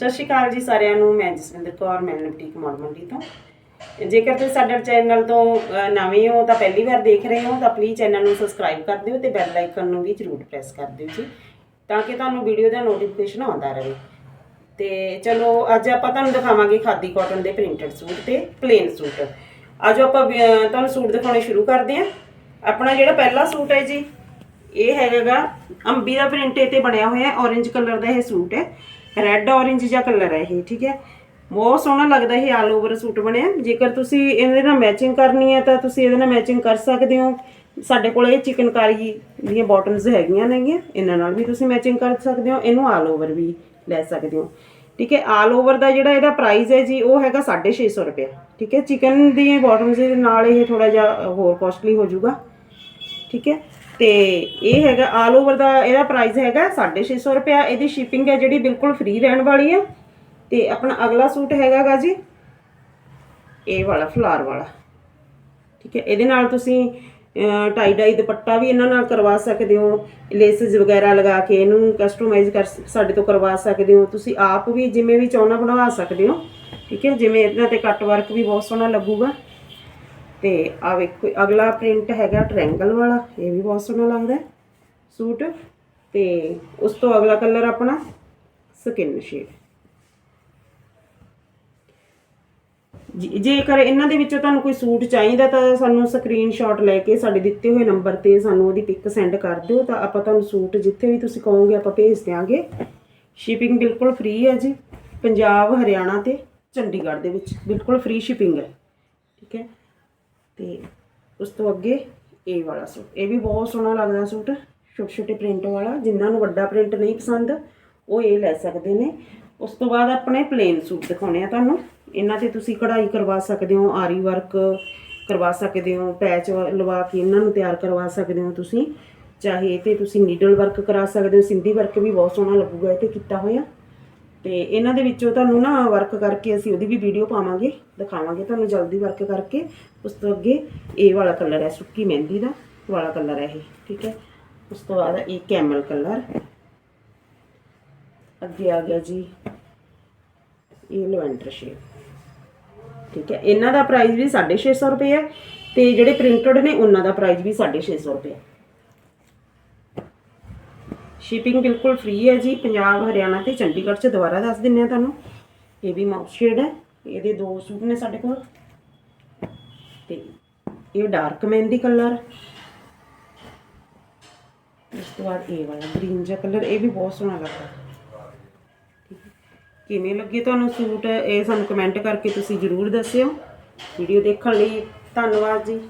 ਸਤਿ ਸ਼੍ਰੀ ਅਕਾਲ ਜੀ ਸਾਰਿਆਂ ਨੂੰ, ਮੈਂ ਜਸਵਿੰਦਰ ਕੌਰ, ਮੈਂ ਬੁਟੀਕ ਮੌਲ ਮੰਡੀ ਤੋਂ। ਜੇਕਰ ਤੁਸੀਂ ਸਾਡੇ ਚੈਨਲ ਤੋਂ ਨਵੇਂ ਹੋ ਤਾਂ ਪਹਿਲੀ ਵਾਰ ਦੇਖ ਰਹੇ ਹੋ ਤਾਂ ਪਲੀਜ਼ ਚੈਨਲ ਨੂੰ ਸਬਸਕ੍ਰਾਈਬ ਕਰ ਦਿਓ ਤੇ ਬੈਲ ਆਈਕਨ ਨੂੰ ਵੀ ਜ਼ਰੂਰ ਪ੍ਰੈਸ ਕਰ ਦਿਓ ਜੀ, ਤਾਂ ਕਿ ਤੁਹਾਨੂੰ ਵੀਡੀਓ ਦਾ ਨੋਟੀਫਿਕੇਸ਼ਨ ਆਉਂਦਾ ਰਹੇ। ਤੇ ਚਲੋ, ਅੱਜ ਆਪਾਂ ਤੁਹਾਨੂੰ ਦਿਖਾਵਾਂਗੇ ਖਾਦੀ ਕਾਟਨ ਦੇ ਪ੍ਰਿੰਟਡ ਸੂਟ ਤੇ ਪਲੇਨ ਸੂਟ। ਅੱਜ ਆਪਾਂ ਤੁਹਾਨੂੰ ਸੂਟ ਦਿਖਾਉਣੇ ਸ਼ੁਰੂ ਕਰਦੇ ਹਾਂ। ਆਪਣਾ ਜਿਹੜਾ ਪਹਿਲਾ ਸੂਟ ਹੈ ਜੀ, ਇਹ ਹੈਗਾ ਅੰਬੀ ਦਾ ਪ੍ਰਿੰਟ ਇਹ ਤੇ ਬਣਿਆ ਹੋਇਆ ਹੈ, orange ਕਲਰ ਦਾ ਇਹ ਸੂਟ ਹੈ। ਰੈੱਡ orange ਜਿਹਾ ਕਲਰ ਹੈ ਇਹ, ਠੀਕ ਹੈ? ਬਹੁਤ ਸੋਹਣਾ ਲੱਗਦਾ ਇਹ ਆਲ ਓਵਰ ਸੂਟ ਬਣਿਆ। ਜੇਕਰ ਤੁਸੀਂ ਇਹਦੇ ਨਾਲ ਮੈਚਿੰਗ ਕਰਨੀ ਹੈ ਤਾਂ ਤੁਸੀਂ ਇਹਦੇ ਨਾਲ ਮੈਚਿੰਗ ਕਰ ਸਕਦੇ ਹੋ। ਸਾਡੇ ਕੋਲ ਇਹ ਚਿਕਨਕਾਰੀ ਦੀਆਂ ਬਾਟਮਸ ਹੈਗੀਆਂ ਨੇਗੀਆਂ, ਇਹਨਾਂ ਨਾਲ ਵੀ ਤੁਸੀਂ ਮੈਚਿੰਗ ਕਰ ਸਕਦੇ ਹੋ, ਇਹਨੂੰ ਆਲ ਓਵਰ ਵੀ ਲੈ ਸਕਦੇ ਹੋ। ਠੀਕ ਹੈ ਆਲ ਓਵਰ ਦਾ ਜਿਹੜਾ ਇਹਦਾ ਪ੍ਰਾਈਸ ਹੈ ਜੀ, ਉਹ ਹੈਗਾ 650 ਰੁਪਏ ਠੀਕ ਹੈ ਚਿਕਨ ਦੀਆਂ ਬਾਟਮਸ ਦੇ ਨਾਲ ਇਹ ਥੋੜਾ ਜਿਹਾ ਹੋਰ ਕੋਸਟਲੀ ਹੋ ਜਾਊਗਾ। ਠੀਕ ਹੈ ਤੇ ਇਹ ਹੈਗਾ ਆਲ ਓਵਰ ਦਾ ਇਹਦਾ ਪ੍ਰਾਈਸ ਹੈਗਾ 650 ਰੁਪਿਆ ਇਹਦੀ ਸ਼ਿਪਿੰਗ ਹੈ ਜਿਹੜੀ ਬਿਲਕੁਲ ਫ੍ਰੀ ਰਹਿਣ ਵਾਲੀ ਹੈ। ਤੇ ਆਪਣਾ ਅਗਲਾ ਸੂਟ ਹੈਗਾਗਾ ਜੀ, ਇਹ ਵਾਲਾ ਫਲਾਰ ਵਾਲਾ। ਠੀਕ ਹੈ, ਇਹਦੇ ਨਾਲ ਤੁਸੀਂ ਟਾਈ ਡਾਈ ਦੁਪੱਟਾ ਵੀ ਇਹਨਾਂ ਨਾਲ ਕਰਵਾ ਸਕਦੇ ਹੋ ਲੇਸਿਸ ਵਗੈਰਾ ਲਗਾ ਕੇ ਇਹਨੂੰ ਕਸਟਮਾਈਜ਼ ਕਰ ਸਾਡੇ ਤੋਂ ਕਰਵਾ ਸਕਦੇ ਹੋ। ਤੁਸੀਂ ਆਪ ਵੀ ਜਿਵੇਂ ਵੀ ਚਾਹਣਾ ਬਣਵਾ ਸਕਦੇ ਹੋ। ਠੀਕ ਹੈ, ਜਿਵੇਂ ਇਹਨਾਂ ਤੇ ਕੱਟ ਵਰਕ ਵੀ ਬਹੁਤ ਸੋਹਣਾ ਲੱਗੂਗਾ। ਤੇ ਆ ਵੇਖੋ, ਅਗਲਾ ਪ੍ਰਿੰਟ ਹੈਗਾ ਟ੍ਰਾਇੰਗਲ ਵਾਲਾ, ਇਹ ਵੀ ਬਹੁਤ ਸੋਹਣਾ ਲੱਗਦਾ ਸੂਟ। ਤੇ ਉਸ ਤੋਂ ਅਗਲਾ ਕਲਰ ਆਪਣਾ ਸਕਿਨ ਸ਼ੇਡ ਜੇਕਰ ਇਹਨਾਂ ਦੇ ਵਿੱਚੋਂ ਤੁਹਾਨੂੰ ਕੋਈ ਸੂਟ ਚਾਹੀਦਾ ਤਾਂ ਸਾਨੂੰ ਸਕਰੀਨਸ਼ਾਟ ਲੈ ਕੇ ਸਾਡੇ ਦਿੱਤੇ ਹੋਏ ਨੰਬਰ ਤੇ ਸਾਨੂੰ ਉਹਦੀ ਪਿਕ ਸੈਂਡ ਕਰ ਦਿਓ, ਤਾਂ ਆਪਾਂ ਤੁਹਾਨੂੰ ਸੂਟ ਜਿੱਥੇ ਵੀ ਤੁਸੀਂ ਕਹੋਗੇ ਆਪਾਂ ਭੇਜ ਦਿਆਂਗੇ। ਸ਼ਿਪਿੰਗ ਬਿਲਕੁਲ ਫ੍ਰੀ ਹੈ ਜੀ, ਪੰਜਾਬ, ਹਰਿਆਣਾ ਤੇ ਚੰਡੀਗੜ੍ਹ ਦੇ ਵਿੱਚ, ਬਿਲਕੁਲ ਫ੍ਰੀ ਸ਼ਿਪਿੰਗ ਹੈ। ਠੀਕ ਹੈ। ਤੇ ਉਸ ਤੋਂ ਅੱਗੇ ਇਹ ਵਾਲਾ ਸੂਟ ਇਹ ਵੀ ਬਹੁਤ ਸੋਹਣਾ ਲੱਗਦਾ ਸੂਟ ਛੋਟੇ ਛੋਟੇ ਪ੍ਰਿੰਟ ਵਾਲਾ, ਜਿਨ੍ਹਾਂ ਨੂੰ ਵੱਡਾ ਪ੍ਰਿੰਟ ਨਹੀਂ ਪਸੰਦ, ਉਹ ਇਹ ਲੈ ਸਕਦੇ ਨੇ। ਉਸ ਤੋਂ ਬਾਅਦ ਆਪਣੇ ਪਲੇਨ ਸੂਟ ਦਿਖਾਉਣੇ ਆ ਤੁਹਾਨੂੰ। ਇਹਨਾਂ ਤੇ ਤੁਸੀਂ ਕਢਾਈ ਕਰਵਾ ਸਕਦੇ ਹੋ, ਆਰੀ ਵਰਕ ਕਰਵਾ ਸਕਦੇ ਹੋ ਪੈਚ ਲਵਾ ਕੇ ਇਹਨਾਂ ਨੂੰ ਤਿਆਰ ਕਰਵਾ ਸਕਦੇ ਹੋ ਤੁਸੀਂ। ਚਾਹੇ ਇਹ ਤੇ ਤੁਸੀਂ ਨੀਡਲ ਵਰਕ ਕਰਾ ਸਕਦੇ ਹੋ, ਸਿੰਧੀ ਵਰਕ ਵੀ ਬਹੁਤ ਸੋਹਣਾ ਲੱਗੂਗਾ, ਇਹ ਤੇ ਕੀਤਾ ਹੋਇਆ। ਤੇ ਇਹਨਾਂ ਦੇ ਵਿੱਚੋਂ ਤੁਹਾਨੂੰ ਨਾ ਵਰਕ ਕਰਕੇ ਅਸੀਂ ਉਹਦੀ ਵੀ ਵੀਡੀਓ ਪਾਵਾਂਗੇ, ਦਿਖਾਵਾਂਗੇ ਤੁਹਾਨੂੰ ਜਲਦੀ ਵਰਕ ਕਰਕੇ। ਉਸ ਤੋਂ ਅੱਗੇ ਇਹ ਵਾਲਾ ਕਲਰ ਹੈ ਸੁੱਕੀ ਮਹਿੰਦੀ ਦਾ ਵਾਲਾ ਕਲਰ ਹੈ ਇਹ, ਠੀਕ ਹੈ? ਉਸ ਤੋਂ ਬਾਅਦ ਇਹ ਕੈਮਲ ਕਲਰ ਅੱਗੇ ਆ ਗਿਆ ਜੀ, ਇਹ ਲਵੈਂਡਰ ਸ਼ੇਡ ਠੀਕ ਹੈ? ਇਹਨਾਂ ਦਾ ਪ੍ਰਾਈਸ ਵੀ 650 ਰੁਪਏ ਹੈ ਤੇ ਜਿਹੜੇ ਪ੍ਰਿੰਟਡ ਨੇ, ਉਹਨਾਂ ਦਾ ਪ੍ਰਾਈਸ ਵੀ 650 ਰੁਪਏ ਹੈ। ਸ਼ਿਪਿੰਗ ਬਿਲਕੁਲ ਫ੍ਰੀ ਹੈ ਜੀ, ਪੰਜਾਬ, ਹਰਿਆਣਾ ਤੇ ਚੰਡੀਗੜ੍ਹ ਚ ਦੁਬਾਰਾ ਦੱਸ ਦਿੰਨੇ ਆ ਤੁਹਾਨੂੰ। ਇਹ ਵੀ ਮਾਊਸ ਸ਼ੇਡ ਹੈ, ਇਹਦੇ ਦੋ ਸੂਟ ਨੇ ਸਾਡੇ ਕੋਲ। ਤੇ ਇਹ ਡਾਰਕ ਮਹਿੰਦੀ ਕਲਰ ਇਸ ਤੋਂ ਬਾਅਦ ਇਹ ਵਾਲਾ ਗ੍ਰੀਨ ਜਿਹਾ ਕਲਰ ਇਹ ਵੀ ਬਹੁਤ ਸੋਹਣਾ ਲੱਗਦਾ। ਕਿਵੇਂ ਲੱਗੇ ਤੁਹਾਨੂੰ ਸੂਟ? ਇਹ ਸਾਨੂੰ ਕਮੈਂਟ ਕਰਕੇ ਤੁਸੀਂ ਜ਼ਰੂਰ ਦੱਸਿਓ। ਵੀਡੀਓ ਦੇਖਣ ਲਈ ਧੰਨਵਾਦ ਜੀ।